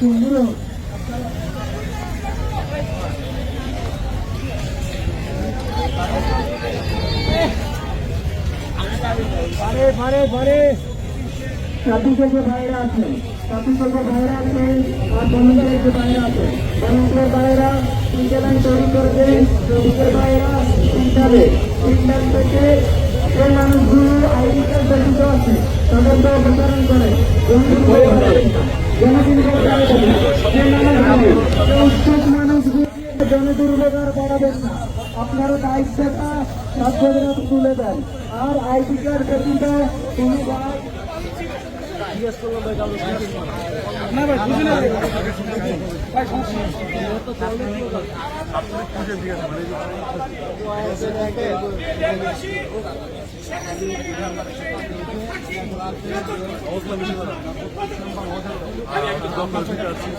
কোনো বারে বারে বারে সাথী থেকে বাইরে আছে, সাথী থেকে বাইরে আর বন্ধুদের যে বাইরে আছে। বন্ধুদের বাইরা তিনটে লাইন তৈরি বাইরা তিনটাবে থেকে যে মানুষগুলো আইডি কার্ড ব্যতীত আছে তাদেরকে বিতরণ করে। উৎসুক মানুষগুলো জনদুর্ব্যবহার বাড়াবেন না আপনারা দায়িত্বটা ছাত্রদের তুলে দেন। আর আইডি কার্ড ব্যতীত জিজ্ঞেস করলাম ভাই কাউকে না ভাই বুঝি না। ভাই সমস্যা আমি একটু দম আছি